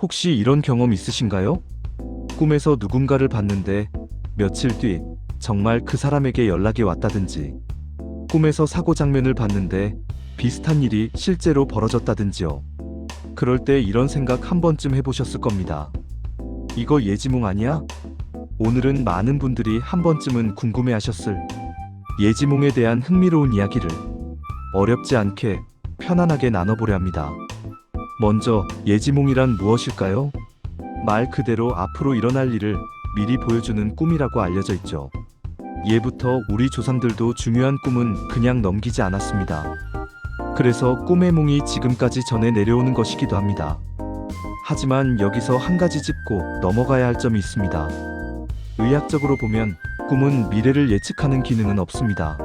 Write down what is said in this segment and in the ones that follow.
혹시 이런 경험 있으신가요? 꿈에서 누군가를 봤는데 며칠 뒤 정말 그 사람에게 연락이 왔다든지 꿈에서 사고 장면을 봤는데 비슷한 일이 실제로 벌어졌다든지요. 그럴 때 이런 생각 한 번쯤 해보셨을 겁니다. 이거 예지몽 아니야? 오늘은 많은 분들이 한 번쯤은 궁금해 하셨을 예지몽에 대한 흥미로운 이야기를 어렵지 않게 편안하게 나눠보려 합니다. 먼저 예지몽이란 무엇일까요? 말 그대로 앞으로 일어날 일을 미리 보여주는 꿈이라고 알려져 있죠. 예부터 우리 조상들도 중요한 꿈은 그냥 넘기지 않았습니다. 그래서 꿈의 몽이 지금까지 전해 내려오는 것이기도 합니다. 하지만 여기서 한 가지 짚고 넘어가야 할 점이 있습니다. 의학적으로 보면 꿈은 미래를 예측하는 기능은 없습니다.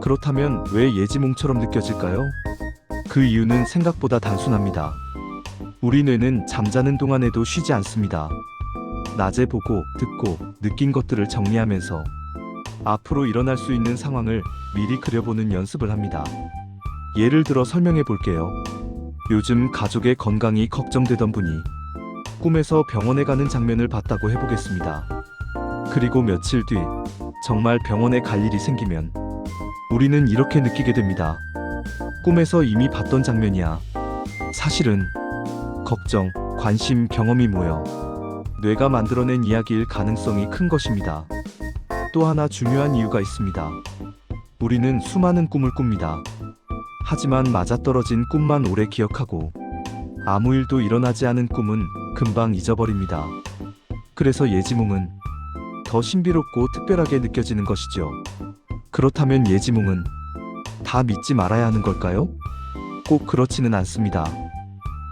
그렇다면 왜 예지몽처럼 느껴질까요? 그 이유는 생각보다 단순합니다. 우리 뇌는 잠자는 동안에도 쉬지 않습니다. 낮에 보고, 듣고, 느낀 것들을 정리하면서 앞으로 일어날 수 있는 상황을 미리 그려보는 연습을 합니다. 예를 들어 설명해 볼게요. 요즘 가족의 건강이 걱정되던 분이 꿈에서 병원에 가는 장면을 봤다고 해보겠습니다. 그리고 며칠 뒤 정말 병원에 갈 일이 생기면 우리는 이렇게 느끼게 됩니다. 꿈에서 이미 봤던 장면이야. 사실은 걱정, 관심, 경험이 모여 뇌가 만들어낸 이야기일 가능성이 큰 것입니다. 또 하나 중요한 이유가 있습니다. 우리는 수많은 꿈을 꿉니다. 하지만 맞아떨어진 꿈만 오래 기억하고 아무 일도 일어나지 않은 꿈은 금방 잊어버립니다. 그래서 예지몽은 더 신비롭고 특별하게 느껴지는 것이죠. 그렇다면 예지몽은 다 믿지 말아야 하는 걸까요? 꼭 그렇지는 않습니다.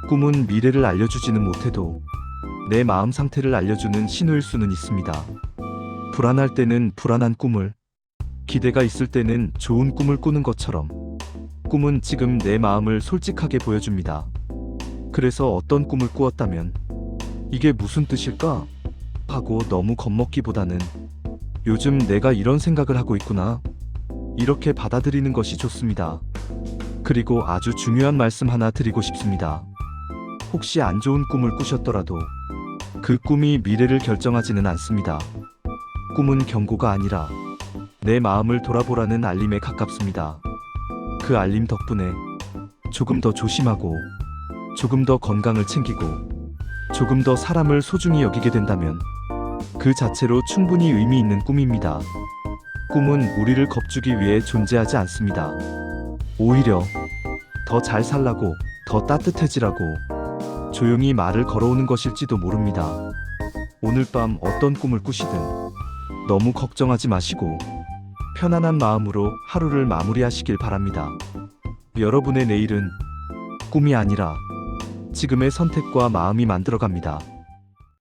꿈은 미래를 알려주지는 못해도 내 마음 상태를 알려주는 신호일 수는 있습니다. 불안할 때는 불안한 꿈을, 기대가 있을 때는 좋은 꿈을 꾸는 것처럼 꿈은 지금 내 마음을 솔직하게 보여줍니다. 그래서 어떤 꿈을 꾸었다면 이게 무슨 뜻일까? 하고 너무 겁먹기보다는 요즘 내가 이런 생각을 하고 있구나. 이렇게 받아들이는 것이 좋습니다. 그리고 아주 중요한 말씀 하나 드리고 싶습니다. 혹시 안 좋은 꿈을 꾸셨더라도 그 꿈이 미래를 결정하지는 않습니다. 꿈은 경고가 아니라 내 마음을 돌아보라는 알림에 가깝습니다. 그 알림 덕분에 조금 더 조심하고 조금 더 건강을 챙기고 조금 더 사람을 소중히 여기게 된다면 그 자체로 충분히 의미 있는 꿈입니다. 꿈은 우리를 겁주기 위해 존재하지 않습니다. 오히려 더 잘 살라고, 더 따뜻해지라고 조용히 말을 걸어오는 것일지도 모릅니다. 오늘 밤 어떤 꿈을 꾸시든 너무 걱정하지 마시고 편안한 마음으로 하루를 마무리하시길 바랍니다. 여러분의 내일은 꿈이 아니라 지금의 선택과 마음이 만들어갑니다.